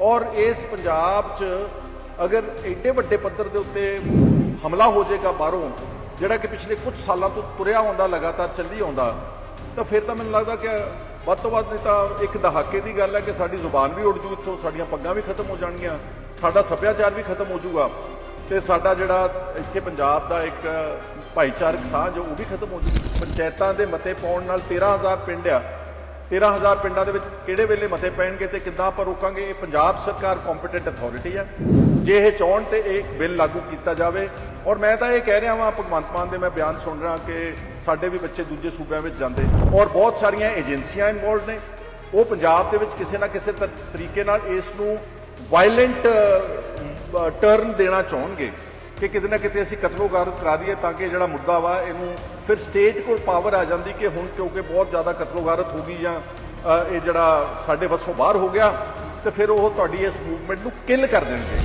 ਔਰ ਇਸ ਪੰਜਾਬ 'ਚ ਅਗਰ ਐਡੇ ਵੱਡੇ ਪੱਧਰ ਦੇ ਉੱਤੇ ਹਮਲਾ ਹੋ ਜਾਏਗਾ ਬਾਹਰੋਂ, ਜਿਹੜਾ ਕਿ ਪਿਛਲੇ ਕੁਝ ਸਾਲਾਂ ਤੋਂ ਤੁਰਿਆ ਆਉਂਦਾ, ਲਗਾਤਾਰ ਚੱਲੀ ਆਉਂਦਾ, ਤਾਂ ਫਿਰ ਤਾਂ ਮੈਨੂੰ ਲੱਗਦਾ ਕਿ ਵੱਧ ਤੋਂ ਵੱਧ ਨਹੀਂ ਤਾਂ ਇੱਕ ਦਹਾਕੇ ਦੀ ਗੱਲ ਹੈ ਕਿ ਸਾਡੀ ਜ਼ੁਬਾਨ ਵੀ ਉੱਡ ਜੂ ਇੱਥੋਂ, ਸਾਡੀਆਂ ਪੱਗਾਂ ਵੀ ਖਤਮ ਹੋ ਜਾਣਗੀਆਂ, ਸਾਡਾ ਸੱਭਿਆਚਾਰ ਵੀ ਖਤਮ ਹੋ ਜਾਊਗਾ ਤੇ ਸਾਡਾ ਜਿਹੜਾ ਇੱਥੇ ਪੰਜਾਬ ਦਾ ਇੱਕ ਭਾਈਚਾਰਕ ਸਾਂਝ ਉਹ ਵੀ ਖਤਮ ਹੋ ਜੂ। ਪੰਚਾਇਤਾਂ ਦੇ ਮਤੇ ਪਾਉਣ ਨਾਲ 13000 ਪਿੰਡ ਆ 13000 ਪਿੰਡਾਂ ਦੇ ਵਿੱਚ ਕਿਹੜੇ ਵੇਲੇ ਮਤੇ ਪੈਣਗੇ ਤੇ ਕਿੱਦਾਂ ਆਪਾਂ ਰੋਕਾਂਗੇ? ਇਹ ਪੰਜਾਬ ਸਰਕਾਰ ਕੰਪੀਟੈਂਟ ਅਥਾਰਟੀ ਹੈ। ਜੇ ਇਹ ਚਾਹਣ ਤੇ ਇਹ ਬਿੱਲ ਲਾਗੂ ਕੀਤਾ ਜਾਵੇ। ਔਰ ਮੈਂ ਤਾਂ ਇਹ ਕਹਿ ਰਿਹਾ ਵਾਂ, ਭਗਵੰਤ ਮਾਨ ਦੇ ਮੈਂ ਬਿਆਨ ਸੁਣ ਰਿਹਾ ਕਿ ਸਾਡੇ ਵੀ ਬੱਚੇ ਦੂਜੇ ਸੂਬਿਆਂ ਵਿੱਚ ਜਾਂਦੇ। ਔਰ ਬਹੁਤ ਸਾਰੀਆਂ ਏਜੰਸੀਆਂ ਇਨਵੋਲਡ ਨੇ। ਉਹ ਪੰਜਾਬ ਦੇ ਵਿੱਚ ਕਿਸੇ ਨਾ ਕਿਸੇ ਤਰ- ਤਰੀਕੇ ਨਾਲ ਇਸ ਨੂੰ ਵਾਇਲੈਂਟ ਟਰਨ ਦੇਣਾ ਚਾਹਣਗੇ। ਕਿ ਕਿਤੇ ਨਾ ਕਿਤੇ ਅਸੀਂ ਕਤਲੋਗਾਰਤ ਕਰਾ ਦਈਏ ਤਾਂ ਕਿ ਜਿਹੜਾ ਮੁੱਦਾ ਵਾ, ਇਹਨੂੰ ਫਿਰ ਸਟੇਟ ਕੋਲ ਪਾਵਰ ਆ ਜਾਂਦੀ ਕਿ ਹੁਣ ਕਿਉਂਕਿ ਬਹੁਤ ਜ਼ਿਆਦਾ ਕਤਲੋਗਾਰਤ ਹੋ ਗਈ ਜਾਂ ਇਹ ਜਿਹੜਾ ਸਾਡੇ ਵੱਸੋਂ ਬਾਹਰ ਹੋ ਗਿਆ, ਤੇ ਫਿਰ ਉਹ ਤੁਹਾਡੀ ਇਸ ਮੂਵਮੈਂਟ ਨੂੰ ਕਿਲ ਕਰ ਦੇਣਗੇ।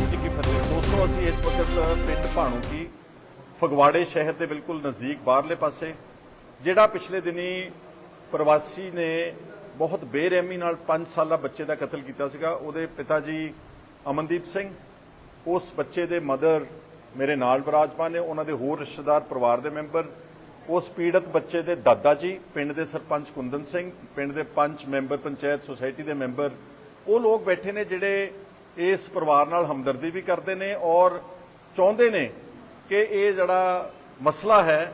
ਜੀ, ਕੀ ਦੋਸਤੋ, ਅਸੀਂ ਇਸ ਵਕਤ ਪਿੰਡ ਭਾਣੂ ਕੀ ਫਗਵਾੜੇ ਸ਼ਹਿਰ ਦੇ ਬਿਲਕੁਲ ਨਜ਼ਦੀਕ ਬਾਹਰਲੇ ਪਾਸੇ, ਜਿਹੜਾ ਪਿਛਲੇ ਦਿਨੀ ਪ੍ਰਵਾਸੀ ਨੇ ਬਹੁਤ ਬੇਰਹਿਮੀ ਨਾਲ 5 ਸਾਲਾ ਬੱਚੇ ਦਾ ਕਤਲ ਕੀਤਾ ਸੀਗਾ। ਉਹਦੇ ਪਿਤਾ ਜੀ ਅਮਨਦੀਪ ਸਿੰਘ, ਉਸ ਬੱਚੇ ਦੇ ਮਦਰ ਮੇਰੇ ਨਾਲ ਵਿਰਾਜਮਾਨ ਨੇ, ਉਹਨਾਂ ਦੇ ਹੋਰ ਰਿਸ਼ਤੇਦਾਰ ਪਰਿਵਾਰ ਦੇ ਮੈਂਬਰ, ਉਸ ਪੀੜਤ ਬੱਚੇ ਦੇ ਦਾਦਾ ਜੀ, ਪਿੰਡ ਦੇ ਸਰਪੰਚ ਕੁੰਦਨ ਸਿੰਘ, ਪਿੰਡ ਦੇ ਪੰਚ ਮੈਂਬਰ ਪੰਚਾਇਤ ਸੁਸਾਇਟੀ ਦੇ ਮੈਂਬਰ, ਉਹ ਲੋਕ ਬੈਠੇ ਨੇ ਜਿਹੜੇ ਇਸ ਪਰਿਵਾਰ ਨਾਲ ਹਮਦਰਦੀ ਵੀ ਕਰਦੇ ਨੇ ਔਰ ਚਾਹੁੰਦੇ ਨੇ ਕਿ ਇਹ ਜਿਹੜਾ ਮਸਲਾ ਹੈ,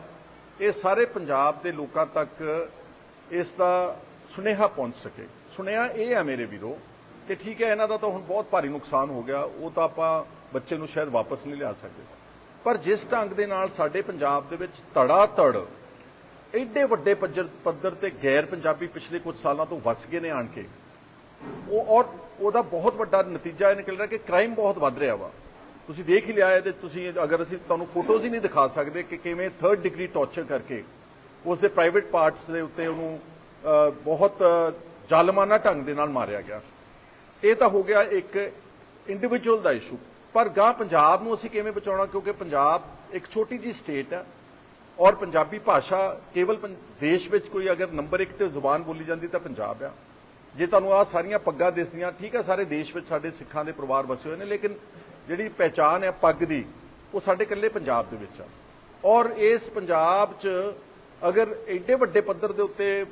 ਇਹ ਸਾਰੇ ਪੰਜਾਬ ਦੇ ਲੋਕਾਂ ਤੱਕ ਇਸ ਦਾ ਸੁਨੇਹਾ ਪਹੁੰਚ ਸਕੇ। ਸੁਨੇਹਾ ਇਹ ਹੈ ਮੇਰੇ ਵੀਰੋ ਕਿ ਠੀਕ ਹੈ, ਇਹਨਾਂ ਦਾ ਤਾਂ ਹੁਣ ਬਹੁਤ ਭਾਰੀ ਨੁਕਸਾਨ ਹੋ ਗਿਆ, ਉਹ ਤਾਂ ਆਪਾਂ ਬੱਚੇ ਨੂੰ ਸ਼ਾਇਦ ਵਾਪਸ ਨਹੀਂ ਲਿਆ ਸਕਦੇ। ਪਰ ਜਿਸ ਢੰਗ ਦੇ ਨਾਲ ਸਾਡੇ ਪੰਜਾਬ ਦੇ ਵਿੱਚ ਧੜਾ ਧੜ ਐਡੇ ਵੱਡੇ ਪੱਧਰ ਤੇ ਗੈਰ ਪੰਜਾਬੀ ਪਿਛਲੇ ਕੁਝ ਸਾਲਾਂ ਤੋਂ ਵੱਸ ਗਏ ਨੇ ਆਣ ਕੇ, ਉਹ ਔਰ ਉਹਦਾ ਬਹੁਤ ਵੱਡਾ ਨਤੀਜਾ ਇਹ ਨਿਕਲ ਰਿਹਾ ਕਿ ਕ੍ਰਾਈਮ ਬਹੁਤ ਵੱਧ ਰਿਹਾ ਵਾ। ਤੁਸੀਂ ਦੇਖ ਹੀ ਲਿਆ ਇਹਦੇ, ਤੁਸੀਂ ਅਗਰ ਅਸੀਂ ਤੁਹਾਨੂੰ ਫੋਟੋਜ਼ ਹੀ ਨਹੀਂ ਦਿਖਾ ਸਕਦੇ ਕਿ ਕਿਵੇਂ 3rd ਡਿਗਰੀ ਟੌਰਚਰ ਕਰਕੇ ਉਸ ਦੇ ਪ੍ਰਾਈਵੇਟ ਪਾਰਟਸ ਦੇ ਉੱਤੇ ਉਹਨੂੰ ਬਹੁਤ ਜ਼ਾਲਮਾਨਾ ਢੰਗ ਦੇ ਨਾਲ ਮਾਰਿਆ ਗਿਆ। ਇਹ ਤਾਂ ਹੋ ਗਿਆ ਇੱਕ ਇੰਡੀਵਿਜੂਅਲ ਦਾ ਇਸ਼ੂ ਪਰ ਗਾਂ ਪੰਜਾਬ ਨੂੰ ਅਸੀਂ ਕਿਵੇਂ ਬਚਾਉਣਾ? ਕਿਉਂਕਿ ਪੰਜਾਬ ਇੱਕ ਛੋਟੀ ਜੀ ਸਟੇਟ ਹੈ ਔਰ ਪੰਜਾਬੀ ਭਾਸ਼ਾ ਕੇਵਲ ਪੰ- ਦੇਸ਼ ਵਿੱਚ ਕੋਈ ਅਗਰ ਨੰਬਰ 1 ਤੇ ਜ਼ੁਬਾਨ ਬੋਲੀ ਜਾਂਦੀ ਤਾਂ ਪੰਜਾਬ ਆ। ਜੇ ਤੁਹਾਨੂੰ ਆ ਸਾਰੀਆਂ ਪੱਗਾਂ ਦਿਸਦੀਆਂ, ਠੀਕ ਆ, ਸਾਰੇ ਦੇਸ਼ ਵਿੱਚ ਸਾਡੇ ਸਿੱਖਾਂ ਦੇ ਪਰਿਵਾਰ ਵਸੇ ਹੋਏ ਨੇ, ਲੇਕਿਨ ਜਿਹੜੀ ਪਹਿਚਾਨ ਹੈ ਪੱਗ ਦੀ, ਉਹ ਸਾਡੇ ਇਕੱਲੇ ਪੰਜਾਬ ਦੇ ਵਿੱਚ ਆ। ਔਰ ਇਸ ਪੰਜਾਬ 'ਚ ਅਗਰ ਐਡੇ ਵੱਡੇ ਪੱਧਰ ਦੇ ਉੱਤੇ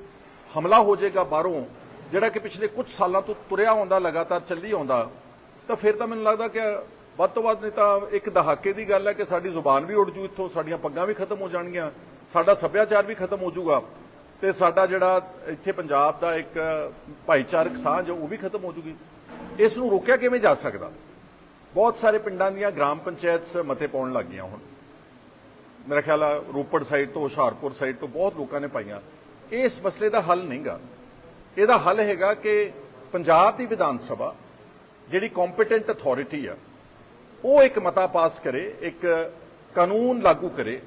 ਹਮਲਾ ਹੋ ਜਾਏਗਾ ਬਾਹਰੋਂ, ਜਿਹੜਾ ਕਿ ਪਿਛਲੇ ਕੁਝ ਸਾਲਾਂ ਤੋਂ ਤੁਰਿਆ ਆਉਂਦਾ, ਲਗਾਤਾਰ ਚੱਲੀ ਆਉਂਦਾ, ਤਾਂ ਫਿਰ ਤਾਂ ਮੈਨੂੰ ਲੱਗਦਾ ਕਿ ਵੱਧ ਤੋਂ ਵੱਧ ਨਹੀਂ ਤਾਂ ਇੱਕ ਦਹਾਕੇ ਦੀ ਗੱਲ ਹੈ ਕਿ ਸਾਡੀ ਜ਼ੁਬਾਨ ਵੀ ਉੱਡ ਜੂ ਇੱਥੋਂ, ਸਾਡੀਆਂ ਪੱਗਾਂ ਵੀ ਖਤਮ ਹੋ ਜਾਣਗੀਆਂ, ਸਾਡਾ ਸੱਭਿਆਚਾਰ ਵੀ ਖਤਮ ਹੋ ਜਾਊਗਾ, ਤੇ ਸਾਡਾ ਜਿਹੜਾ ਇੱਥੇ ਪੰਜਾਬ ਦਾ ਇੱਕ ਭਾਈਚਾਰਕ ਸਾਂਝ ਉਹ ਵੀ ਖਤਮ ਹੋ ਜੂਗੀ। ਇਸ ਨੂੰ ਰੋਕਿਆ ਕਿਵੇਂ ਜਾ ਸਕਦਾ? ਬਹੁਤ ਸਾਰੇ ਪਿੰਡਾਂ ਦੀਆਂ ਗ੍ਰਾਮ ਪੰਚਾਇਤਸ ਮਤੇ ਪਾਉਣ ਲੱਗ ਗਈਆਂ ਹੁਣ। ਮੇਰਾ ਖਿਆਲ ਆ ਰੋਪੜ ਸਾਈਡ ਤੋਂ ਹੁਸ਼ਿਆਰਪੁਰ ਸਾਈਡ ਤੋਂ ਬਹੁਤ ਲੋਕਾਂ ਨੇ ਪਾਈਆਂ। ਇਸ ਮਸਲੇ ਦਾ ਹੱਲ ਨਹੀਂਗਾ। ਇਹਦਾ ਹੱਲ ਹੈਗਾ ਕਿ ਪੰਜਾਬ ਦੀ ਵਿਧਾਨ ਸਭਾ, ਜਿਹੜੀ ਕੰਪੀਟੈਂਟ ਅਥਾਰਟੀ ਆ, ਉਹ ਇੱਕ ਮਤਾ ਪਾਸ ਕਰੇ, ਇੱਕ ਕਾਨੂੰਨ ਲਾਗੂ ਕਰੇ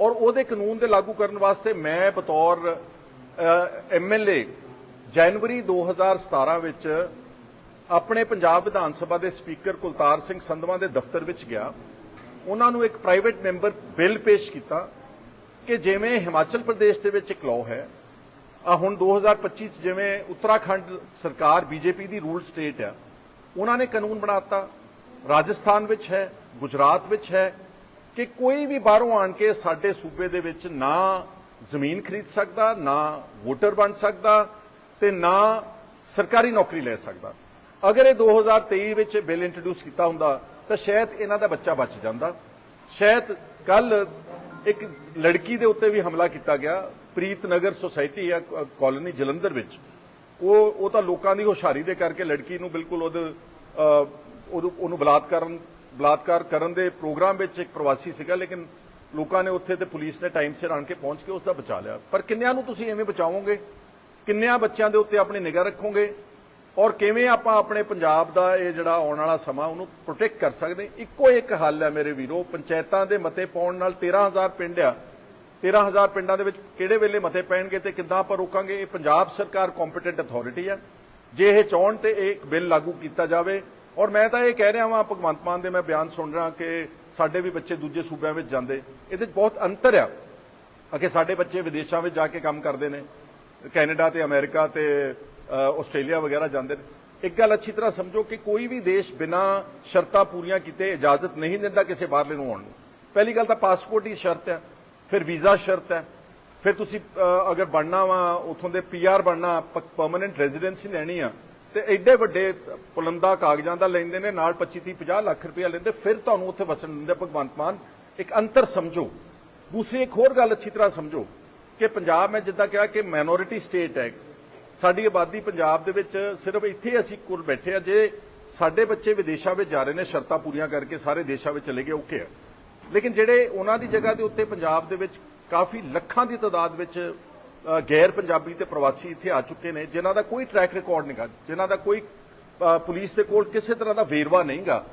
ਔਰ ਉਹਦੇ ਕਾਨੂੰਨ ਦੇ ਲਾਗੂ ਕਰਨ ਵਾਸਤੇ ਮੈਂ ਬਤੌਰ ਐਮਐਲਏ ਜਨਵਰੀ 2017 ਵਿੱਚ ਆਪਣੇ ਪੰਜਾਬ ਵਿਧਾਨ ਸਭਾ ਦੇ ਸਪੀਕਰ ਕੁਲਤਾਰ ਸਿੰਘ ਸੰਧਵਾ ਦੇ ਦਫ਼ਤਰ ਵਿੱਚ ਗਿਆ। ਉਹਨਾਂ ਨੂੰ ਇੱਕ ਪ੍ਰਾਈਵੇਟ ਮੈਂਬਰ ਬਿੱਲ ਪੇਸ਼ ਕੀਤਾ। ਕਿ ਜਿਵੇਂ ਹਿਮਾਚਲ ਪ੍ਰਦੇਸ਼ ਦੇ ਵਿੱਚ ਇੱਕ ਲਾਅ ਹੈ ਆ ਹੁਣ 2025 ਚ ਜਿਵੇਂ ਉੱਤਰਾਖੰਡ ਸਰਕਾਰ ਬੀਜੇਪੀ ਦੀ ਰੂਲ ਸਟੇਟ ਆ, ਉਹਨਾਂ ਨੇ ਕਾਨੂੰਨ ਬਣਾਤਾ ਰਾਜਸਥਾਨ ਵਿੱਚ ਹੈ, ਗੁਜਰਾਤ ਵਿੱਚ ਹੈ, ਕਿ ਕੋਈ ਵੀ ਬਾਹਰੋਂ ਆਣ ਕੇ ਸਾਡੇ ਸੂਬੇ ਦੇ ਵਿੱਚ ਨਾ ਜ਼ਮੀਨ ਖਰੀਦ ਸਕਦਾ, ਨਾ ਵੋਟਰ ਬਣ ਸਕਦਾ ਤੇ ਨਾ ਸਰਕਾਰੀ ਨੌਕਰੀ ਲੈ ਸਕਦਾ। ਅਗਰ ਇਹ 2023 ਵਿੱਚ ਬਿੱਲ ਇੰਟਰੋਡਿਊਸ ਕੀਤਾ ਹੁੰਦਾ, ਤਾਂ ਸ਼ਾਇਦ ਇਹਨਾਂ ਦਾ ਬੱਚਾ ਬਚ ਜਾਂਦਾ। ਸ਼ਾਇਦ ਕੱਲ ਇੱਕ ਲੜਕੀ ਦੇ ਉੱਤੇ ਵੀ ਹਮਲਾ ਕੀਤਾ ਗਿਆ। ਪ੍ਰੀਤ ਨਗਰ ਸੁਸਾਇਟੀ ਆ ਕਾਲੋਨੀ ਜਲੰਧਰ ਵਿੱਚ। ਉਹ ਉਹ ਤਾਂ ਲੋਕਾਂ ਦੀ ਹੁਸ਼ਿਆਰੀ ਦੇ ਕਰਕੇ ਲੜਕੀ ਨੂੰ ਬਿਲਕੁਲ ਉਹਦੇ ਉਹਨੂੰ ਉਹਨੂੰ ਬਲਾਤਕਾਰਨ ਬਲਾਤਕਾਰ ਕਰਨ ਦੇ ਪ੍ਰੋਗਰਾਮ ਵਿੱਚ ਇੱਕ ਪ੍ਰਵਾਸੀ ਸੀਗਾ, ਲੇਕਿਨ ਲੋਕਾਂ ਨੇ ਉੱਥੇ ਤੇ ਪੁਲਿਸ ਨੇ ਟਾਈਮ ਸਿਰ ਆਣ ਕੇ ਪਹੁੰਚ ਕੇ ਉਸ ਦਾ ਬਚਾ ਲਿਆ। ਪਰ ਕਿੰਨਿਆਂ ਨੂੰ ਤੁਸੀਂ ਐਵੇਂ ਬਚਾਓਗੇ? ਕਿੰਨਿਆਂ ਬੱਚਿਆਂ ਦੇ ਉੱਤੇ ਆਪਣੀ ਨਿਗਾਹ ਰੱਖੋਗੇ? ਔਰ ਕਿਵੇਂ ਆਪਾਂ ਆਪਣੇ ਪੰਜਾਬ ਦਾ ਇਹ ਜਿਹੜਾ ਆਉਣ ਵਾਲਾ ਸਮਾਂ, ਉਹਨੂੰ ਪ੍ਰੋਟੈਕਟ ਕਰ ਸਕਦੇ ਇੱਕੋ ਇੱਕ ਹੱਲ ਹੈ ਮੇਰੇ ਵੀਰੋ, ਪੰਚਾਇਤਾਂ ਦੇ ਮਤੇ ਪਾਉਣ ਨਾਲ 13000 ਪਿੰਡ ਆ। 13000 ਪਿੰਡਾਂ ਦੇ ਵਿੱਚ ਕਿਹੜੇ ਵੇਲੇ ਮਤੇ ਪੈਣਗੇ ਤੇ ਕਿੱਦਾਂ ਆਪਾਂ ਰੋਕਾਂਗੇ? ਇਹ ਪੰਜਾਬ ਸਰਕਾਰ ਕੰਪੀਟੈਂਟ ਅਥਾਰਟੀ ਆ। ਜੇ ਇਹ ਚਾਹਣ ਤੇ ਇਹ ਇੱਕ ਬਿੱਲ ਲਾਗੂ ਕੀਤਾ ਜਾਵੇ। ਔਰ ਮੈਂ ਤਾਂ ਇਹ ਕਹਿ ਰਿਹਾ ਵਾਂ, ਭਗਵੰਤ ਮਾਨ ਦੇ ਮੈਂ ਬਿਆਨ ਸੁਣ ਰਿਹਾ ਕਿ ਸਾਡੇ ਵੀ ਬੱਚੇ ਦੂਜੇ ਸੂਬਿਆਂ ਵਿੱਚ ਜਾਂਦੇ। ਇਹਦੇ 'ਚ ਬਹੁਤ ਅੰਤਰ ਆ ਕਿ ਸਾਡੇ ਬੱਚੇ ਵਿਦੇਸ਼ਾਂ ਵਿੱਚ ਜਾ ਕੇ ਕੰਮ ਕਰਦੇ ਨੇ। ਕੈਨੇਡਾ ਤੇ ਅਮਰੀਕਾ ਤੇ ਆਸਟ੍ਰੇਲੀਆ ਵਗੈਰਾ ਜਾਂਦੇ ਨੇ। ਇੱਕ ਗੱਲ ਅੱਛੀ ਤਰ੍ਹਾਂ ਸਮਝੋ ਕਿ ਕੋਈ ਵੀ ਦੇਸ਼ ਬਿਨਾ ਸ਼ਰਤਾਂ ਪੂਰੀਆਂ ਕੀਤੇ ਇਜਾਜ਼ਤ ਨਹੀਂ ਦਿੰਦਾ ਕਿਸੇ ਬਾਹਰਲੇ ਨੂੰ ਆਉਣ ਨੂੰ। ਪਹਿਲੀ ਗੱਲ ਤਾਂ ਪਾਸਪੋਰਟ ਹੀ ਸ਼ਰਤ ਹੈ, ਫਿਰ ਵੀਜ਼ਾ ਸ਼ਰਤ ਹੈ, ਫਿਰ ਤੁਸੀਂ ਅਗਰ ਬਣਨਾ ਵਾ, ਉਥੋਂ ਦੇ ਪੀਆਰ ਬਣਨਾ ਪਰਮਨੈਂਟ ਰੈਜ਼ੀਡੈਂਸੀ ਲੈਣੀ ਆ, ਤੇ ਐਡੇ ਵੱਡੇ ਪੁਲੰਦਾ ਕਾਗਜ਼ਾਂ ਦਾ ਲੈਂਦੇ ਨੇ, ਨਾਲ 25 30 50 ਲੱਖ ਰੁਪਇਆ ਲੈਂਦੇ, ਫਿਰ ਤੁਹਾਨੂੰ ਉੱਥੇ ਵਸਣ ਦਿੰਦੇ ਭਗਵੰਤ ਮਾਨ। ਇੱਕ ਅੰਤਰ ਸਮਝੋ। ਦੂਸਰੀ ਇੱਕ ਹੋਰ ਗੱਲ ਅੱਛੀ ਤਰ੍ਹਾਂ ਸਮਝੋ ਕਿ ਪੰਜਾਬ, ਮੈਂ ਜਿੱਦਾਂ ਕਿਹਾ ਕਿ ਮਾਈਨੋਰਿਟੀ ਸਟੇਟ ਹੈ ਸਾਡੀ ਆਬਾਦੀ ਪੰਜਾਬ ਦੇ ਵਿੱਚ ਸਿਰਫ ਇੱਥੇ ਅਸੀਂ ਕੋਲ ਬੈਠੇ ਆ ਜੇ ਸਾਡੇ ਬੱਚੇ ਵਿਦੇਸ਼ਾਂ ਵਿੱਚ ਜਾ ਰਹੇ ਨੇ, ਸ਼ਰਤਾਂ ਪੂਰੀਆਂ ਕਰਕੇ ਸਾਰੇ ਦੇਸ਼ਾਂ ਵਿੱਚ ਚਲੇ ਗਏ ਓਕੇ ਆ। ਲੇਕਿਨ ਜਿਹੜੇ ਉਹਨਾਂ ਦੀ ਜਗ੍ਹਾ ਦੇ ਉੱਤੇ ਪੰਜਾਬ ਦੇ ਵਿੱਚ ਕਾਫੀ ਲੱਖਾਂ ਦੀ ਤਾਦਾਦ ਵਿੱਚ ਗੈਰ ਪੰਜਾਬੀ ਤੇ ਪ੍ਰਵਾਸੀ ਇੱਥੇ ਆ ਚੁੱਕੇ ਨੇ, ਜਿਨ੍ਹਾਂ ਦਾ ਕੋਈ ਟਰੈਕ ਰਿਕਾਰਡ ਨਹੀਂਗਾ ਜਿਨ੍ਹਾਂ ਦਾ ਕੋਈ ਪੁਲਿਸ ਦੇ ਕੋਲ ਕਿਸੇ ਤਰ੍ਹਾਂ ਦਾ ਵੇਰਵਾ ਨਹੀਂਗਾ।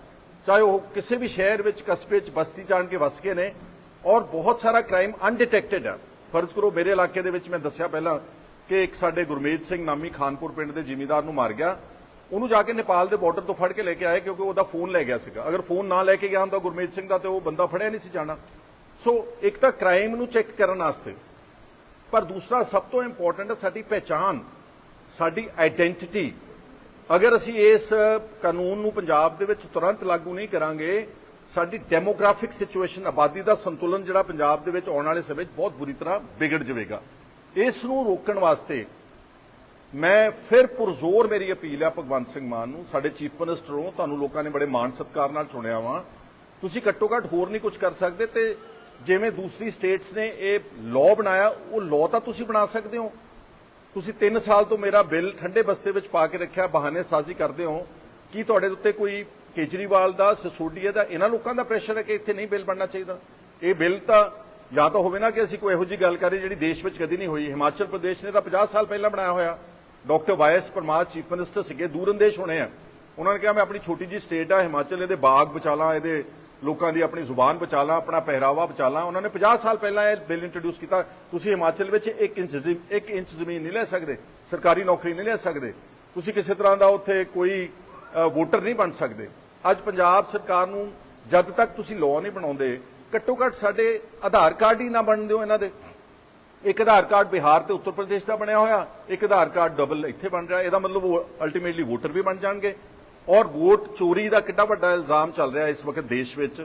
ਚਾਹੇ ਉਹ ਕਿਸੇ ਵੀ ਸ਼ਹਿਰ ਵਿੱਚ, ਕਸਬੇ 'ਚ ਬਸਤੀ ਜਾਣ ਕੇ ਵਸ ਗਏ ਨੇ, ਔਰ ਬਹੁਤ ਸਾਰਾ ਕ੍ਰਾਈਮ ਅਨਡਿਟੈਕਟਡ ਆ। ਫਰਜ਼ ਕਰੋ ਮੇਰੇ ਇਲਾਕੇ ਦੇ ਵਿੱਚ ਮੈਂ ਦੱਸਿਆ ਪਹਿਲਾਂ ਕਿ ਇੱਕ ਸਾਡੇ ਗੁਰਮੇਜ ਸਿੰਘ ਨਾਮੀ ਖਾਨਪੁਰ ਪਿੰਡ ਦੇ ਜਿਮੀਦਾਰ ਨੂੰ ਮਾਰ ਗਿਆ। ਉਹਨੂੰ ਜਾ ਕੇ ਨੇਪਾਲ ਦੇ ਬਾਰਡਰ ਤੋਂ ਫੜ ਕੇ ਲੈ ਕੇ ਆਏ ਕਿਉਂਕਿ ਉਹਦਾ ਫੋਨ ਲੈ ਗਿਆ ਸੀਗਾ। ਅਗਰ ਫੋਨ ਨਾ ਲੈ ਕੇ ਗਿਆ ਹੁੰਦਾ ਗੁਰਮੇਜ ਸਿੰਘ ਦਾ ਤੇ ਉਹ ਬੰਦਾ ਫੜਿਆ ਨਹੀਂ ਸੀ ਜਾਣਾ। ਸੋ ਇੱਕ ਤਾਂ ਕ੍ਰਾਈਮ ਨੂੰ ਚੈੱਕ ਕਰਨ ਵਾਸਤੇ। ਪਰ ਦੂਸਰਾ ਸਭ ਤੋਂ ਇੰਪੋਰਟੈਂਟ ਹੈ ਸਾਡੀ ਪਹਿਚਾਨ ਸਾਡੀ ਆਇਡੈਂਟੀਟੀ ਅਗਰ ਅਸੀਂ ਇਸ ਕਾਨੂੰਨ ਨੂੰ ਪੰਜਾਬ ਦੇ ਵਿੱਚ ਤੁਰੰਤ ਲਾਗੂ ਨਹੀਂ ਕਰਾਂਗੇ, ਸਾਡੀ ਡੈਮੋਗ੍ਰਾਫਿਕ ਸਿਚੁਏਸ਼ਨ ਆਬਾਦੀ ਦਾ ਸੰਤੁਲਨ ਜਿਹੜਾ ਪੰਜਾਬ ਦੇ ਵਿੱਚ ਆਉਣ ਵਾਲੇ ਸਮੇਂ 'ਚ ਬਹੁਤ ਬੁਰੀ ਤਰ੍ਹਾਂ ਵਿਗੜ ਜਾਵੇਗਾ। ਇਸ ਨੂੰ ਰੋਕਣ ਵਾਸਤੇ ਮੈਂ ਫਿਰ ਪੁਰਜ਼ੋਰ ਮੇਰੀ ਅਪੀਲ ਹੈ ਭਗਵੰਤ ਸਿੰਘ ਮਾਨ ਨੂੰ, ਸਾਡੇ ਚੀਫ ਮਿਨਿਸਟਰ ਹੋ ਤੁਹਾਨੂੰ ਲੋਕਾਂ ਨੇ ਬੜੇ ਮਾਣ ਸਤਿਕਾਰ ਨਾਲ ਚੁਣਿਆ ਵਾ। ਤੁਸੀਂ ਘੱਟੋ ਘੱਟ ਹੋਰ ਨਹੀਂ ਕੁਝ ਕਰ ਸਕਦੇ ਤੇ ਜਿਵੇਂ ਦੂਸਰੀ ਸਟੇਟਸ ਨੇ ਇਹ ਲਾਅ ਬਣਾਇਆ, ਉਹ ਲਾਅ ਤਾਂ ਤੁਸੀਂ ਬਣਾ ਸਕਦੇ ਹੋ। ਤੁਸੀਂ 3 ਸਾਲ ਤੋਂ ਮੇਰਾ ਬਿੱਲ ਠੰਡੇ ਬਸਤੇ ਵਿੱਚ ਪਾ ਕੇ ਰੱਖਿਆ, ਬਹਾਨੇ ਸਾਜ਼ੀ ਕਰਦੇ ਹੋ। ਕੀ ਤੁਹਾਡੇ ਉੱਤੇ ਕੋਈ ਕੇਜਰੀਵਾਲ ਦਾ ਸਿਸੋਡੀਆ ਦਾ, ਇਹਨਾਂ ਲੋਕਾਂ ਦਾ ਪ੍ਰੈਸ਼ਰ ਹੈ ਕਿ ਇੱਥੇ ਨਹੀਂ ਬਿੱਲ ਬਣਨਾ ਚਾਹੀਦਾ? ਇਹ ਬਿੱਲ ਤਾਂ ਜਾਂ ਤਾਂ ਹੋਵੇ ਨਾ ਕਿ ਅਸੀਂ ਕੋਈ ਇਹੋ ਜੀ ਗੱਲ ਕਰੀਏ ਜਿਹੜੀ ਦੇਸ਼ ਵਿੱਚ ਕਦੀ ਨਹੀਂ ਹੋਈ। ਹਿਮਾਚਲ ਪ੍ਰਦੇਸ਼ ਨੇ ਤਾਂ 50 ਸਾਲ ਪਹਿਲਾਂ ਬਣਾਇਆ ਹੋਇਆ। Doctor Y S Parmar, chief minister ਸੀਗੇ ਦੂਰੰਦੇਸ਼ ਹੋਣੇ ਆ। ਉਹਨਾਂ ਨੇ ਕਿਹਾ, ਮੈਂ ਆਪਣੀ ਛੋਟੀ ਜੀ ਸਟੇਟ ਆ, ਹਿਮਾਚਲ, ਇਹਦੇ ਬਾਗ ਬਚਾ ਲਾਂ ਇਹਦੇ ਲੋਕਾਂ ਦੀ ਆਪਣੀ ਜ਼ੁਬਾਨ ਬਚਾ ਲਾਂ ਆਪਣਾ ਪਹਿਰਾਵਾ ਬਚਾ ਲਾਂ ਉਹਨਾਂ ਨੇ 50 ਸਾਲ ਪਹਿਲਾਂ ਇਹ ਬਿੱਲ ਇੰਟਰੋਡਿਊਸ ਕੀਤਾ। ਤੁਸੀਂ ਹਿਮਾਚਲ ਵਿੱਚ 1 ਇੰਚ ਜ਼ਮੀਨ 1 ਇੰਚ ਜ਼ਮੀਨ ਨਹੀਂ ਲੈ ਸਕਦੇ, ਸਰਕਾਰੀ ਨੌਕਰੀ ਨਹੀਂ ਲੈ ਸਕਦੇ। ਤੁਸੀਂ ਕਿਸੇ ਤਰ੍ਹਾਂ ਦਾ ਉੱਥੇ ਕੋਈ ਵੋਟਰ ਨਹੀਂ ਬਣ ਸਕਦੇ। ਅੱਜ ਪੰਜਾਬ ਸਰਕਾਰ ਨੂੰ ਜਦ ਤੱਕ ਤੁਸੀਂ ਲਾਅ ਨਹੀਂ ਬਣਾਉਂਦੇ ਘੱਟੋ ਘੱਟ ਸਾਡੇ ਆਧਾਰ ਕਾਰਡ ਹੀ ਨਾ ਬਣ ਦਿਓ ਇਹਨਾਂ ਦੇ। ਇੱਕ ਆਧਾਰ ਕਾਰਡ ਬਿਹਾਰ ਤੇ ਉੱਤਰ ਪ੍ਰਦੇਸ਼ ਦਾ ਬਣਿਆ ਹੋਇਆ, ਇੱਕ ਆਧਾਰ ਕਾਰਡ ਡਬਲ ਇੱਥੇ ਬਣ ਰਿਹਾ, ਇਹਦਾ ਮਤਲਬ ਉਹ ਅਲਟੀਮੇਟਲੀ ਵੋਟਰ ਵੀ ਬਣ ਜਾਣਗੇ। ਔਰ ਵੋਟ ਚੋਰੀ ਦਾ ਕਿੱਡਾ ਵੱਡਾ ਇਲਜ਼ਾਮ ਚੱਲ ਰਿਹਾ ਇਸ ਵਕਤ ਦੇਸ਼ ਵਿੱਚ।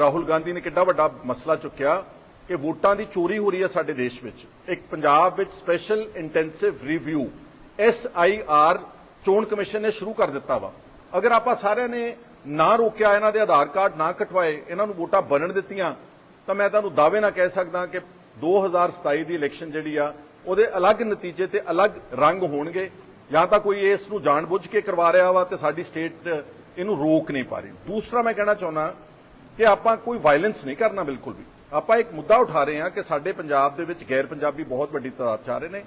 ਰਾਹੁਲ ਗਾਂਧੀ ਨੇ ਕਿੱਡਾ ਵੱਡਾ ਮਸਲਾ ਚੁੱਕਿਆ ਕਿ ਵੋਟਾਂ ਦੀ ਚੋਰੀ ਹੋ ਰਹੀ ਹੈ ਸਾਡੇ ਦੇਸ਼ ਵਿੱਚ। ਇੱਕ ਪੰਜਾਬ ਵਿੱਚ ਸਪੈਸ਼ਲ ਇੰਟੈਂਸਿਵ ਰਿਵਿਊ ਆਰ ਚੋਣ ਕਮਿਸ਼ਨ ਨੇ ਸ਼ੁਰੂ ਕਰ ਦਿੱਤਾ ਵਾ। ਅਗਰ ਆਪਾਂ ਸਾਰਿਆਂ ਨੇ ਨਾ ਰੋਕਿਆ ਇਹਨਾਂ ਦੇ ਆਧਾਰ ਕਾਰਡ, ਨਾ ਕਟਵਾਏ, ਇਹਨਾਂ ਨੂੰ ਵੋਟਾਂ ਬਣਨ ਦਿੱਤੀਆਂ, ਤਾਂ ਮੈਂ ਤੁਹਾਨੂੰ ਦਾਅਵੇ ਨਾਲ ਕਹਿ ਸਕਦਾ ਕਿ 2027 ਦੀ ਇਲੈਕਸ਼ਨ ਜਿਹੜੀ ਆ, ਉਹਦੇ ਅਲੱਗ ਨਤੀਜੇ ਤੇ ਅਲੱਗ ਰੰਗ ਹੋਣਗੇ। ਜਾਂ ਤਾਂ ਕੋਈ ਇਸ ਨੂੰ ਜਾਣਬੁੱਝ ਕੇ ਕਰਵਾ ਰਿਹਾ ਵਾ ਤੇ ਸਾਡੀ ਸਟੇਟ ਇਹਨੂੰ ਰੋਕ ਨਹੀਂ ਪਾ ਰਹੀ। ਦੂਸਰਾ ਮੈਂ ਕਹਿਣਾ ਚਾਹੁੰਦਾ ਕਿ ਆਪਾਂ ਕੋਈ ਵਾਇਲੈਂਸ ਨਹੀਂ ਕਰਨਾ ਬਿਲਕੁਲ ਵੀ। ਆਪਾਂ ਇੱਕ ਮੁੱਦਾ ਉਠਾ ਰਹੇ ਹਾਂ ਕਿ ਸਾਡੇ ਪੰਜਾਬ ਦੇ ਵਿੱਚ ਗੈਰ ਪੰਜਾਬੀ ਬਹੁਤ ਵੱਡੀ ਤਾਦਾਦ ਚ ਆ ਰਹੇ ਨੇ।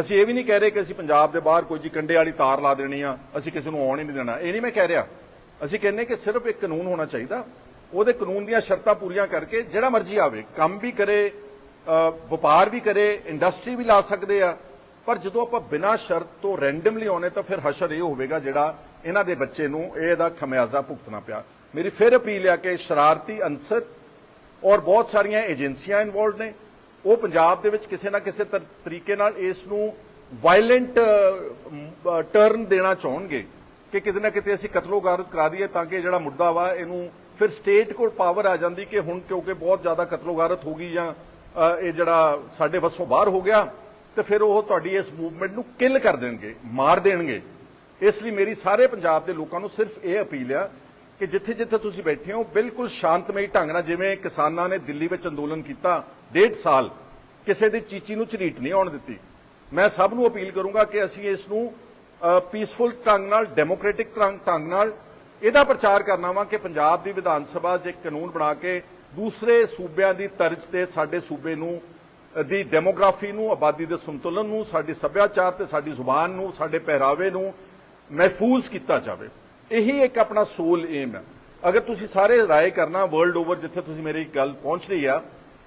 ਅਸੀਂ ਇਹ ਵੀ ਨਹੀਂ ਕਹਿ ਰਹੇ ਕਿ ਅਸੀਂ ਪੰਜਾਬ ਦੇ ਬਾਹਰ ਕੋਈ ਜੀ ਕੰਡੇ ਵਾਲੀ ਤਾਰ ਲਾ ਦੇਣੀ ਆ, ਅਸੀਂ ਕਿਸੇ ਨੂੰ ਆਉਣ ਹੀ ਨਹੀਂ ਦੇਣਾ। ਇਹ ਨਹੀਂ ਮੈਂ ਕਹਿ ਰਿਹਾ। ਅਸੀਂ ਕਹਿੰਦੇ ਕਿ ਸਿਰਫ ਇੱਕ ਕਾਨੂੰਨ ਹੋਣਾ ਚਾਹੀਦਾ, ਉਹਦੇ ਕਾਨੂੰਨ ਦੀਆਂ ਸ਼ਰਤਾਂ ਪੂਰੀਆਂ ਕਰਕੇ ਜਿਹੜਾ ਮਰਜ਼ੀ ਆਵੇ, ਕੰਮ ਵੀ ਕਰੇ ਵਪਾਰ ਵੀ ਕਰੇ ਇੰਡਸਟਰੀ ਵੀ ਲਾ ਸਕਦੇ ਆ, ਪਰ ਜਦੋਂ ਆਪਾਂ ਬਿਨਾਂ ਸ਼ਰਤ ਤੋਂ ਰੈਂਡਮਲੀ ਆਉਣੇ ਤਾਂ ਫਿਰ ਹਸ਼ਰ ਇਹ ਹੋਵੇਗਾ ਜਿਹੜਾ ਇਹਨਾਂ ਦੇ ਬੱਚੇ ਨੂੰ ਇਹਦਾ ਖਮਿਆਜ਼ਾ ਭੁਗਤਣਾ ਪਿਆ। ਮੇਰੀ ਫਿਰ ਅਪੀਲ ਆ ਕਿ ਸ਼ਰਾਰਤੀ ਅੰਸਰ ਔਰ ਬਹੁਤ ਸਾਰੀਆਂ ਏਜੰਸੀਆਂ ਇਨਵੋਲਡ ਨੇ, ਉਹ ਪੰਜਾਬ ਦੇ ਵਿੱਚ ਕਿਸੇ ਨਾ ਕਿਸੇ ਤਰੀਕੇ ਨਾਲ ਇਸ ਨੂੰ ਵਾਇਲੈਂਟ ਟਰਨ ਦੇਣਾ ਚਾਹਣਗੇ। ਕਿ ਕਿਤੇ ਨਾ ਕਿਤੇ ਅਸੀਂ ਕਤਲੋ ਗਾਰਤ ਕਰਾ ਦਈਏ ਤਾਂ ਕਿ ਜਿਹੜਾ ਮੁੱਦਾ ਵਾ ਇਹਨੂੰ ਫਿਰ ਸਟੇਟ ਕੋਲ ਪਾਵਰ ਆ ਜਾਂਦੀ ਕਿ ਹੁਣ ਕਿਉਂਕਿ ਬਹੁਤ ਜ਼ਿਆਦਾ ਕਤਲੋਗਾਰਤ ਹੋ ਗਈ ਜਾਂ ਇਹ ਜਿਹੜਾ ਸਾਡੇ ਵੱਸੋਂ ਬਾਹਰ ਹੋ ਗਿਆ, ਤੇ ਫਿਰ ਉਹ ਤੁਹਾਡੀ ਇਸ ਮੂਵਮੈਂਟ ਨੂੰ ਕਿਲ ਕਰ ਦੇਣਗੇ, ਮਾਰ ਦੇਣਗੇ। ਇਸ ਲਈ ਮੇਰੀ ਸਾਰੇ ਪੰਜਾਬ ਦੇ ਲੋਕਾਂ ਨੂੰ ਸਿਰਫ ਇਹ ਅਪੀਲ ਆ ਕਿ ਜਿੱਥੇ ਜਿੱਥੇ ਤੁਸੀਂ ਬੈਠੇ ਹੋ, ਬਿਲਕੁਲ ਸ਼ਾਂਤਮਈ ਢੰਗ ਨਾਲ ਜਿਵੇਂ ਕਿਸਾਨਾਂ ਨੇ ਦਿੱਲੀ ਵਿੱਚ ਅੰਦੋਲਨ ਕੀਤਾ ਡੇਢ ਸਾਲ, ਕਿਸੇ ਦੀ ਚੀਚੀ ਨੂੰ ਝਰੀਟ ਨਹੀਂ ਆਉਣ ਦਿੱਤੀ। ਮੈਂ ਸਭ ਨੂੰ ਅਪੀਲ ਕਰੂੰਗਾ ਕਿ ਅਸੀਂ ਇਸ ਨੂੰ ਪੀਸਫੁਲ ਢੰਗ ਨਾਲ ਡੈਮੋਕ੍ਰੈਟਿਕ ਢੰਗ ਨਾਲ ਇਹਦਾ ਪ੍ਰਚਾਰ ਕਰਨਾ ਵਾ ਕਿ ਪੰਜਾਬ ਦੀ ਵਿਧਾਨ ਸਭਾ 'ਚ ਇੱਕ ਕਾਨੂੰਨ ਬਣਾ ਕੇ ਦੂਸਰੇ ਸੂਬਿਆਂ ਦੀ ਤਰਜ਼ ਤੇ ਸਾਡੇ ਸੂਬੇ ਨੂੰ ਦੀ ਡੈਮੋਗ੍ਰਾਫੀ ਨੂੰ, ਆਬਾਦੀ ਦੇ ਸੰਤੁਲਨ ਨੂੰ, ਸਾਡੇ ਸੱਭਿਆਚਾਰ ਤੇ ਸਾਡੀ ਜ਼ੁਬਾਨ ਨੂੰ, ਸਾਡੇ ਪਹਿਰਾਵੇ ਨੂੰ ਮਹਿਫੂਜ਼ ਕੀਤਾ ਜਾਵੇ। ਇਹੀ ਇੱਕ ਆਪਣਾ ਸੋਲ ਏਮ ਹੈ। ਅਗਰ ਤੁਸੀਂ ਸਾਰੇ ਰਾਏ ਕਰਨਾ ਵਰਲਡ ਓਵਰ ਜਿੱਥੇ ਤੁਸੀਂ ਮੇਰੀ ਗੱਲ ਪਹੁੰਚ ਰਹੀ ਆ,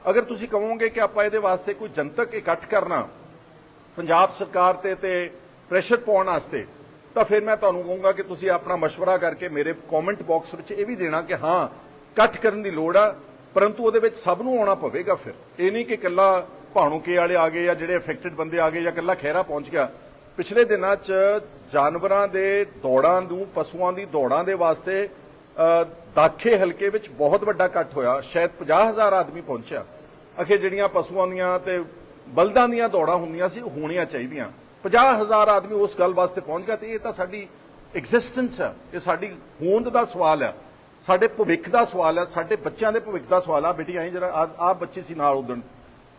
ਅਗਰ ਤੁਸੀਂ ਕਹੋਗੇ ਕਿ ਆਪਾਂ ਇਹਦੇ ਵਾਸਤੇ ਕੋਈ ਜਨਤਕ ਇਕੱਠ ਕਰਨਾ, ਪੰਜਾਬ ਸਰਕਾਰ ਤੇ ਤੇ ਪ੍ਰੈਸ਼ਰ ਪਾਉਣ ਵਾਸਤੇ ਤਾਂ ਫਿਰ ਮੈਂ ਤੁਹਾਨੂੰ ਕਹੂੰਗਾ ਕਿ ਤੁਸੀਂ ਆਪਣਾ مشورہ ਕਰਕੇ ਮੇਰੇ ਕਮੈਂਟ ਬਾਕਸ ਵਿੱਚ ਇਹ ਵੀ ਦੇਣਾ ਕਿ ਹਾਂ ਇਕੱਠ ਕਰਨ ਦੀ ਲੋੜ ਆ ਪਰੰਤੂ ਉਹਦੇ ਵਿੱਚ ਸਭ ਨੂੰ ਆਉਣਾ ਪਵੇਗਾ ਫਿਰ ਇਹ ਨਹੀਂ ਕਿ ਇਕੱਲਾ ਭਾਣੂਕੇ ਵਾਲੇ ਆ ਗਏ ਜਾਂ ਜਿਹੜੇ ਅਫੈਕਟਡ ਬੰਦੇ ਆ ਗਏ ਜਾਂ ਇਕੱਲਾ ਖਹਿਰਾ ਪਹੁੰਚ ਗਿਆ ਪਿਛਲੇ ਦਿਨਾਂ 'ਚ ਜਾਨਵਰਾਂ ਦੇ ਦੌੜਾਂ ਨੂੰ ਪਸ਼ੂਆਂ ਦੀ ਦੌੜਾਂ ਦੇ ਵਾਸਤੇ ਅ, ਦਾਖੇ ਹਲਕੇ ਵਿੱਚ ਬਹੁਤ ਵੱਡਾ ਇਕੱਠ ਹੋਇਆ ਸ਼ਾਇਦ 50000 ਆਦਮੀ ਪਹੁੰਚਿਆ ਅਖੇ ਜਿਹੜੀਆਂ ਪਸ਼ੂਆਂ ਦੀਆਂ ਤੇ ਬਲਦਾਂ ਦੀਆਂ ਦੌੜਾਂ ਹੁੰਦੀਆਂ ਸੀ ਉਹ ਹੋਣੀਆਂ ਚਾਹੀਦੀਆਂ 50000 ਆਦਮੀ ਉਸ ਗੱਲ ਵਾਸਤੇ ਪਹੁੰਚ ਗਿਆ ਤੇ ਇਹ ਤਾਂ ਸਾਡੀ ਐਗਜ਼ਿਸਟੈਂਸ ਹੈ। ਇਹ ਸਾਡੀ ਹੋਂਦ ਦਾ ਸਵਾਲ ਹੈ। ਸਾਡੇ ਭਵਿੱਖ ਦਾ ਸਵਾਲ ਹੈ। ਸਾਡੇ ਬੱਚਿਆਂ ਦੇ ਭਵਿੱਖ ਦਾ ਸਵਾਲ ਆ। ਬੇਟੀ ਆਈ ਜਰਾ ਆ ਬੱਚੀ ਸੀ ਨਾਲ ਉਦਣ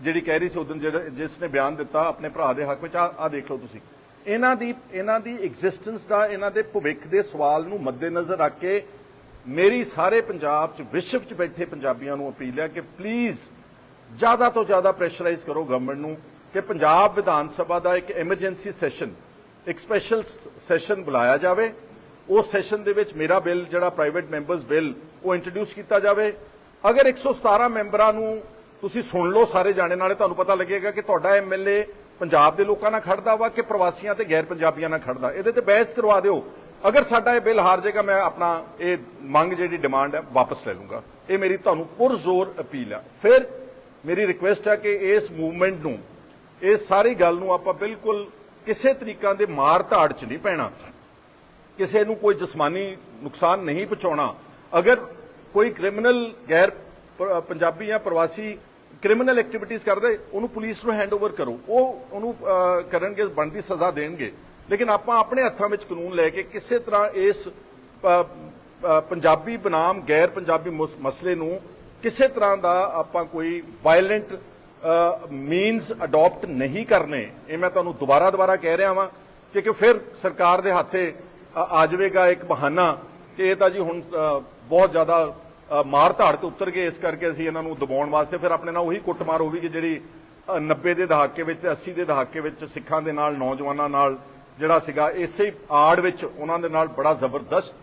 ਜਿਹੜੀ ਕਹਿ ਰਹੀ ਸੀ ਉਦਣ ਜਿਹੜਾ ਜਿਸ ਨੇ ਬਿਆਨ ਦਿੱਤਾ ਆਪਣੇ ਭਰਾ ਦੇ ਹੱਕ ਵਿੱਚ ਆ ਆ ਦੇਖ ਲਓ ਤੁਸੀਂ। ਇਹਨਾਂ ਦੀ ਇਹਨਾਂ ਦੀ ਐਗਜ਼ਿਸਟੈਂਸ ਦਾ, ਇਹਨਾਂ ਦੇ ਭਵਿੱਖ ਦੇ ਸਵਾਲ ਨੂੰ ਮੱਦੇਨਜ਼ਰ ਰੱਖ ਕੇ ਮੇਰੀ ਸਾਰੇ ਪੰਜਾਬ 'ਚ, ਵਿਸ਼ਵ 'ਚ ਬੈਠੇ ਪੰਜਾਬੀਆਂ ਨੂੰ ਅਪੀਲ ਹੈ ਕਿ ਪਲੀਜ਼ ਜ਼ਿਆਦਾ ਤੋਂ ਜ਼ਿਆਦਾ ਪ੍ਰੈਸ਼ਰਾਈਜ਼ ਕਰੋ ਗਵਰਨਮੈਂਟ ਨੂੰ। ਕਿ ਪੰਜਾਬ ਵਿਧਾਨ ਸਭਾ ਦਾ ਇੱਕ ਐਮਰਜੈਂਸੀ ਸੈਸ਼ਨ ਇੱਕ ਸਪੈਸ਼ਲ ਸੈਸ਼ਨ ਬੁਲਾਇਆ ਜਾਵੇ। ਉਸ ਸੈਸ਼ਨ ਦੇ ਵਿੱਚ ਮੇਰਾ ਬਿੱਲ, ਜਿਹੜਾ ਪ੍ਰਾਈਵੇਟ ਮੈਂਬਰਸ ਬਿੱਲ, ਉਹ ਇੰਟਰੋਡਿਊਸ ਕੀਤਾ ਜਾਵੇ। ਅਗਰ 117 ਮੈਂਬਰਾਂ ਨੂੰ ਤੁਸੀਂ ਸੁਣ ਲਓ ਸਾਰੇ ਜਾਣੇ ਨਾਲੇ, ਤੁਹਾਨੂੰ ਪਤਾ ਲੱਗੇਗਾ ਕਿ ਤੁਹਾਡਾ ਐਮਐਲਏ ਪੰਜਾਬ ਦੇ ਲੋਕਾਂ ਨਾਲ ਖੜਦਾ ਵਾ ਕਿ ਪ੍ਰਵਾਸੀਆਂ ਤੇ ਗੈਰ ਪੰਜਾਬੀਆਂ ਨਾਲ ਖੜਦਾ। ਇਹਦੇ ਤੇ ਬਹਿਸ ਕਰਵਾ ਦਿਓ। ਅਗਰ ਸਾਡਾ ਇਹ ਬਿੱਲ ਹਾਰ ਜਾਏਗਾ, ਮੈਂ ਆਪਣਾ ਇਹ ਮੰਗ ਜਿਹੜੀ ਡਿਮਾਂਡ ਹੈ, ਵਾਪਸ ਲੈ ਲੂੰਗਾ ਇਹ ਮੇਰੀ ਤੁਹਾਨੂੰ ਪੁਰਜ਼ੋਰ ਅਪੀਲ ਹੈ ਫਿਰ ਮੇਰੀ ਰਿਕੁਐਸਟ ਹੈ ਕਿ ਇਸ ਮੂਵਮੈਂਟ ਨੂੰ ਇਹ ਸਾਰੀ ਗੱਲ ਨੂੰ ਆਪਾਂ ਬਿਲਕੁਲ ਕਿਸੇ ਤਰੀਕਾਂ ਦੇ ਮਾਰ ਧਾੜ 'ਚ ਨਹੀਂ ਪੈਣਾ। ਕਿਸੇ ਨੂੰ ਕੋਈ ਜਿਸਮਾਨੀ ਨੁਕਸਾਨ ਨਹੀਂ ਪਹੁੰਚਾਉਣਾ। ਅਗਰ ਕੋਈ ਕ੍ਰਿਮੀਨਲ ਗੈਰ ਪੰਜਾਬੀ ਜਾਂ ਪ੍ਰਵਾਸੀ ਕ੍ਰਿਮੀਨਲ ਐਕਟੀਵਿਟੀਜ਼ ਕਰਦੇ, ਉਹਨੂੰ ਪੁਲਿਸ ਨੂੰ ਹੈਂਡਓਵਰ ਕਰੋ। ਉਹ, ਉਹਨੂੰ ਕਰਨਗੇ, ਬਣਦੀ ਸਜ਼ਾ ਦੇਣਗੇ। ਲੇਕਿਨ ਆਪਾਂ ਆਪਣੇ ਹੱਥਾਂ ਵਿੱਚ ਕਾਨੂੰਨ ਲੈ ਕੇ ਕਿਸੇ ਤਰ੍ਹਾਂ ਇਸ ਪੰਜਾਬੀ ਬਨਾਮ, ਗੈਰ ਪੰਜਾਬੀ ਮਸਲੇ ਨੂੰ ਕਿਸੇ ਤਰ੍ਹਾਂ ਦਾ ਆਪਾਂ ਕੋਈ ਵਾਇਲੈਂਟ ਮੀਨਸ ਅਡਾਪਟ ਨਹੀਂ ਕਰਨੇ ਇਹ ਮੈਂ ਤੁਹਾਨੂੰ ਦੁਬਾਰਾ ਦੁਬਾਰਾ ਕਹਿ ਰਿਹਾ ਵਾਂ ਕਿਉਂਕਿ ਫਿਰ ਸਰਕਾਰ ਦੇ ਹੱਥੇ ਆ ਜਾਵੇਗਾ ਇੱਕ ਬਹਾਨਾ ਕਿ ਇਹ ਤਾਂ ਜੀ ਹੁਣ ਬਹੁਤ ਜ਼ਿਆਦਾ ਮਾਰ ਧਾੜ ਤੇ ਉਤਰ ਗਏ ਇਸ ਕਰਕੇ ਅਸੀਂ ਇਹਨਾਂ ਨੂੰ ਦਬਾਉਣ ਵਾਸਤੇ ਫਿਰ ਆਪਣੇ ਨਾਲ ਉਹੀ ਕੁੱਟਮਾਰ ਹੋਵੇਗੀ ਜਿਹੜੀ ਅ, 90 ਦੇ ਦਹਾਕੇ ਵਿੱਚ ਤੇ 80 ਦੇ ਦਹਾਕੇ ਵਿੱਚ ਸਿੱਖਾਂ ਦੇ ਨਾਲ ਨੌਜਵਾਨਾਂ ਨਾਲ ਜਿਹੜਾ ਸੀਗਾ ਇਸੇ ਆੜ ਵਿੱਚ ਉਹਨਾਂ ਦੇ ਨਾਲ ਬੜਾ ਜ਼ਬਰਦਸਤ